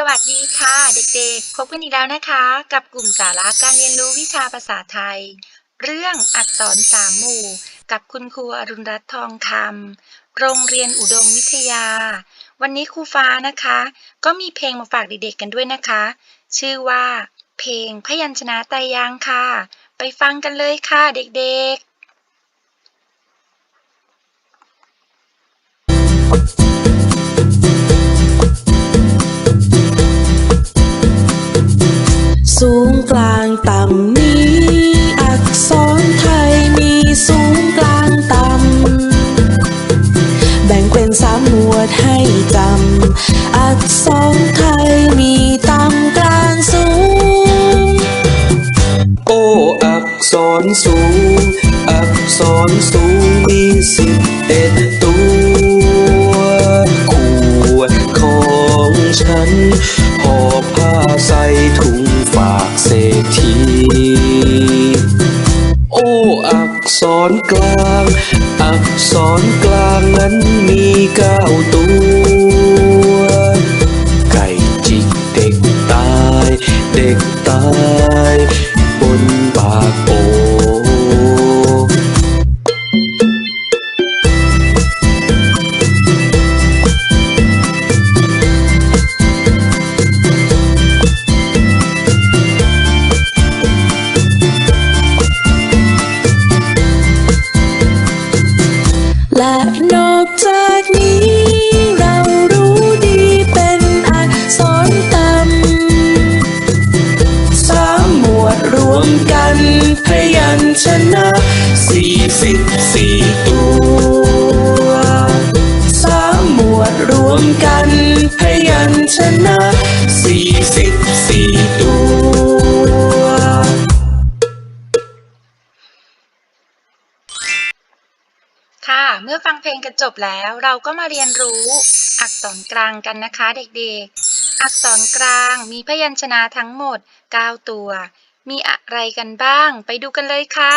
สวัสดีค่ะ เด็กๆ พบกันอีกแล้วนะคะ กับกลุ่มสาระการเรียนรู้วิชาภาษาไทย เรื่องอักษรสามหมู่ กับคุณครูอรุณรัตน์ทองคำโรงเรียนอุดมวิทยา วันนี้ครูฟ้านะคะ ก็มีเพลงมาฝากเด็กๆกันด้วยนะคะ ชื่อว่า เพลงพยัญชนะไตรยางค์ค่ะ ไปฟังกันเลยค่ะเด็กๆ สูงกลางต่ำมีอักษรไทยมีสูงกลางต่ำ แบ่งเป็นสามหมวดให้จำ อักษรไทยมีต่ำกลางสูง โอ้อักษรสูง อักษรสูงมีสิบเอ็ดตัวขวดของฉันห่อผ้าใส่ถุง ฝากเศรษฐี โอ้อักษรกลาง อักษรกลางนั้นมีเก้าตัว อกจากนี้เรารู้ดีเป็นอักษรต่ำสามหมวดรวมกันพยัญชนะสี่สิบสี่ตัวสามหมวดรวมกันพยัญชนะสี่สิบสี่ กันจบแล้วเราก็มาเรียนรู้อักษรกลางกันนะคะเด็กๆ อักษรกลางมีพยัญชนะทั้งหมด 9 ตัว มีอะไรกันบ้าง ไปดูกันเลยค่ะ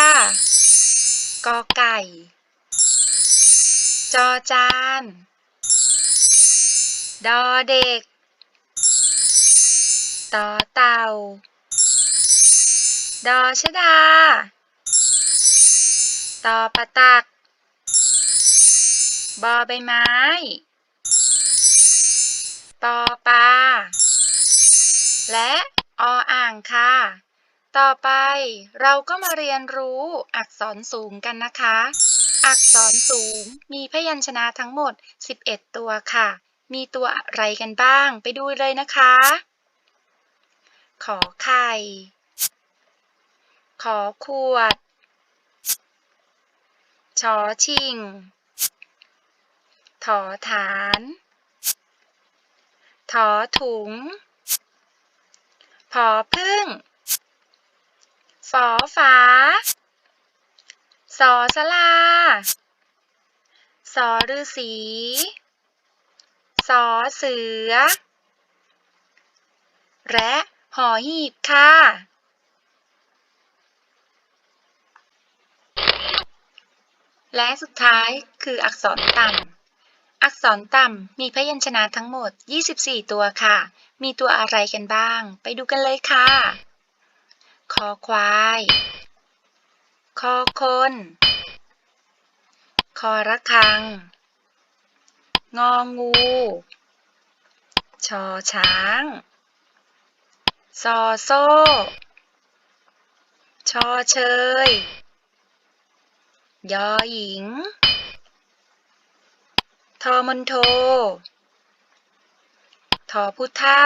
กอไก่ จอจาน ดอเด็ก ต่อเต่า ดอชดา ต่อประตัก บอใบไม้ ปอปลา และออ่างค่ะ ต่อไปเราก็มาเรียนรู้อักษรสูงกันนะคะ อักษรสูงมีพยัญชนะทั้งหมด 11 ตัวค่ะ มีตัวอะไรกันบ้าง ไปดูเลยนะคะ ขอไข่ ขอขวด ชอชิง ถอฐาน ถอถุง ผอพึ่ง ฝอฝา สอสลา สอฤษีสอเสือ และหอหีบค่ะ และสุดท้ายคืออักษรต่ำ อักษรต่ำมีพยัญชนะทั้งหมด 24 ตัวค่ะ มีตัวอะไรกันบ้าง ไปดูกันเลยค่ะ คอควาย คอคน คอระฆัง งองู ชอช้าง ซอโซ่ ชอเชย ยอหญิง ทอมนโท ทอผู้เท่า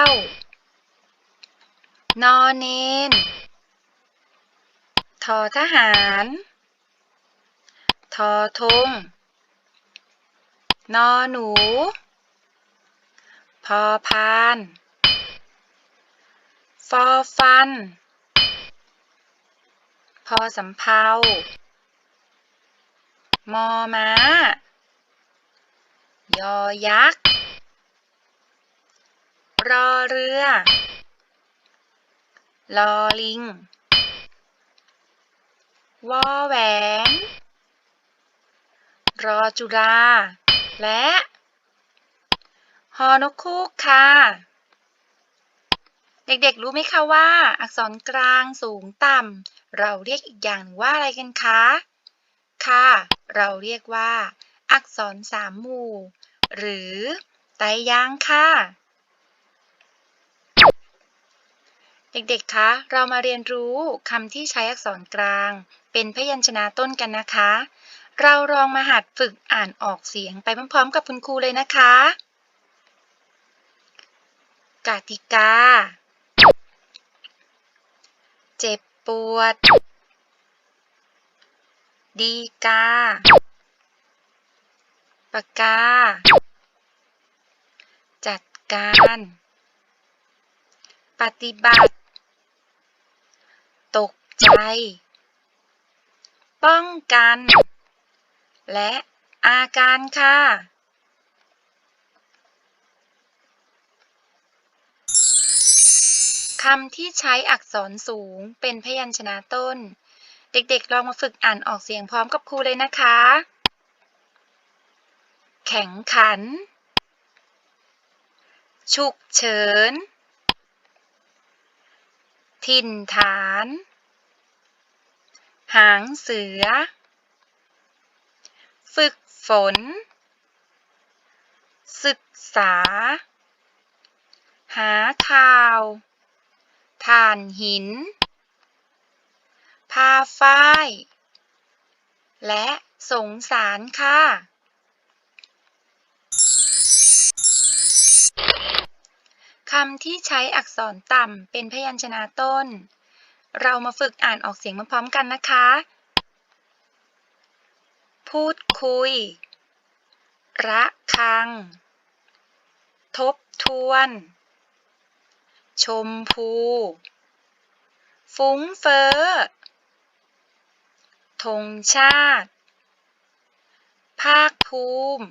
นอนเนนทอทหาร ทอทง นอหนู พอพาน ฟอฟัน พอสำเภามอม้า ยอยักษ์ รอเรือ ลอลิง วอแหวน รอจุฬาและฮอนกคูกค่ะ เด็กๆ รู้ไหมคะว่า อักษรกลางสูงต่ำเราเรียกอีกอย่างหนึ่งว่าอะไรกันคะ ค่ะ เราเรียกว่า อักษรสามหมู่ หรือไตยางค์ค่ะ เด็กๆ คะ เรามาเรียนรู้คำที่ใช้อักษรกลาง เป็นพยัญชนะต้นกันนะคะ เราลองมาหัดฝึกอ่านออกเสียงไปพร้อมๆ กับคุณครูเลยนะคะ กติกา เจ็บปวด ดีกา ปากกา จัดการ ปฏิบัติ ตกใจ ป้องกัน และอาการค่ะคำที่ใช้อักษรสูงเป็นพยัญชนะต้น เด็กๆ ลองมาฝึกอ่านออกเสียงพร้อมกับครูเลยนะคะ แข็งขัน ฉุกเฉิน ถิ่นฐาน หางเสือ ฝึกฝน ศึกษา หาข่าวถ่านหิน พาฝ้าย และสงสารค่ะ คำที่ใช้อักษรต่ำเป็นพยัญชนะต้น เรามาฝึกอ่านออกเสียงมาพร้อมกันนะคะ พูดคุย ระคัง ทบทวน ชมพู ฟุ้งเฟ้อธงชาติ ภาคภูมิ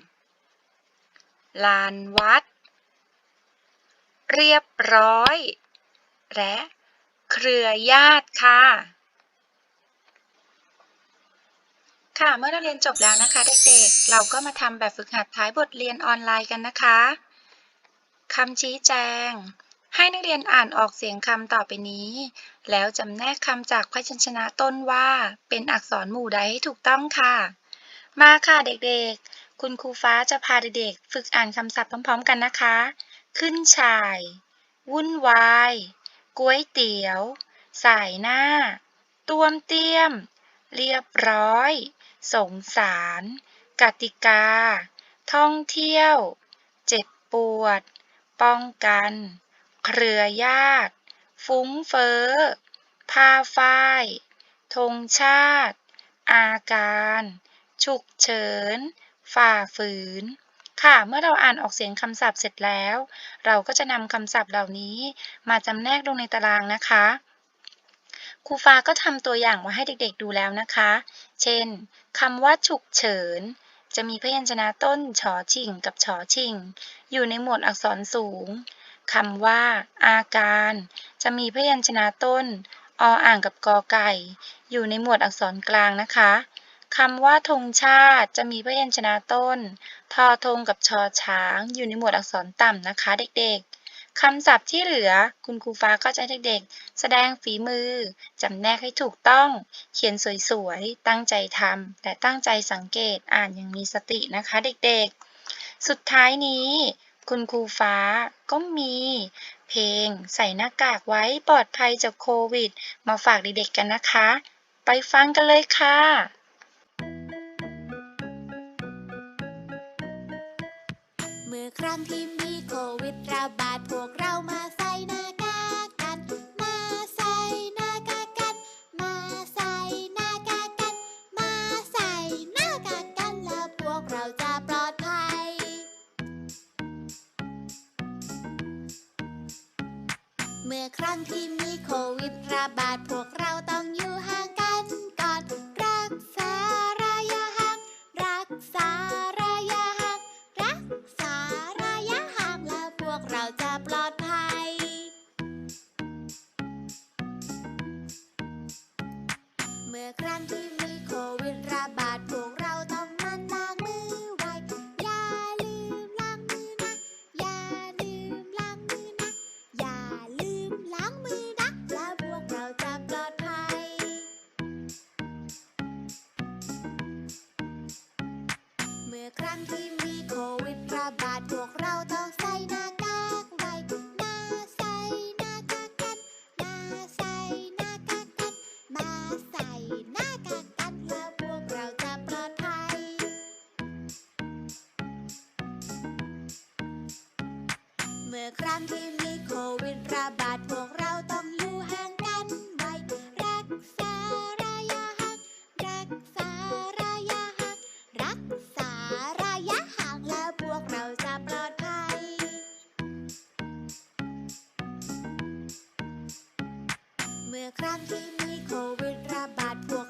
ลานวัด เรียบร้อย และเครือญาติค่ะ ค่ะ เมื่อเราเรียนจบแล้วนะคะเด็กๆ เราก็มาทำแบบฝึกหัดท้ายบทเรียนออนไลน์กันนะคะคำชี้แจง ให้นักเรียนอ่านออกเสียงคำต่อไปนี้ แล้วจำแนกคำจากพยัญชนะต้นว่า เป็นอักษรหมู่ใดให้ถูกต้องค่ะ มาค่ะเด็กๆ คุณครูฟ้าจะพาเด็กๆ ฝึกอ่านคำศัพท์พร้อม ๆ กันนะคะ ขึ้นฉ่าย วุ่นวาย ก๋วยเตี๋ยว สายหน้า ต้วมเตี้ยม เรียบร้อย สงสาร กติกา ท่องเที่ยว เจ็บปวด ป้องกัน เครือญาติ ฟุ้งเฟ้อ ผ้าฝ้ายธงชาติ อาการ ฉุกเฉิน ฝ่าฝืน ค่ะ เมื่อเราอ่านออกเสียงคำศัพท์เสร็จแล้ว เราก็จะนำคำศัพท์เหล่านี้มาจำแนกลงในตารางนะคะ ครูฟ้าก็ทำตัวอย่างมาให้เด็กๆดูแล้วนะคะ เช่นคำว่าฉุกเฉิน จะมีพยัญชนะต้นชอชิงกับชอชิง อยู่ในหมวดอักษรสูงคำว่า อาการ จะมีพยัญชนะต้นออ่างกับกอไก่ อยู่ในหมวดอักษรกลางนะคะ คำว่าธงชาติจะมีพยัญชนะต้น ทอธงกับชอช้าง อยู่ในหมวดอักษรต่ำนะคะเด็กๆ คำศัพท์ที่เหลือคุณครูฟ้าก็จะให้เด็กๆ แสดงฝีมือ จำแนกให้ถูกต้อง เขียนสวยๆ ตั้งใจทำและตั้งใจสังเกตอ่านอย่างมีสตินะคะเด็กๆ สุดท้ายนี้ คุณครูฟ้าก็มีเพลงใส่หน้ากากไว้ปลอดภัยจากโควิด มาฝากเด็กๆกันนะคะ ไปฟังกันเลยค่ะ อครั้งที่มีโควิดระบาดพวกเรามาใส่หน้ากากกัน มาใส่หน้ากากกัน มาใส่หน้ากากกัน มาใส่หน้ากากกันแล้วพวกเราจะปลอดภัย เมื่อครั้งที่มีโควิดระบาดพวก ปลอดภัย เมื่อครั้งที่มีโควิดระบาดพวกเราต้องมันล้างมือไว้ อย่าลืมล้างมือนะ อย่าลืมล้างมือนะ อย่าลืมล้างมือนะ แล้วพวกเราจะปลอดภัย เมื่อครั้งที่มีโควิดระบาดพวก มื่อครั้งที่มีโควิดระบาดพวกเราต้องอยู่ห่างกันไว้ รักษาระยะห่างรักษาระยะห่างรักษาระยะห่างแล้วพวกเราจะปลอดภัย เมื่อครั้งที่มีโควิดระบาดพวก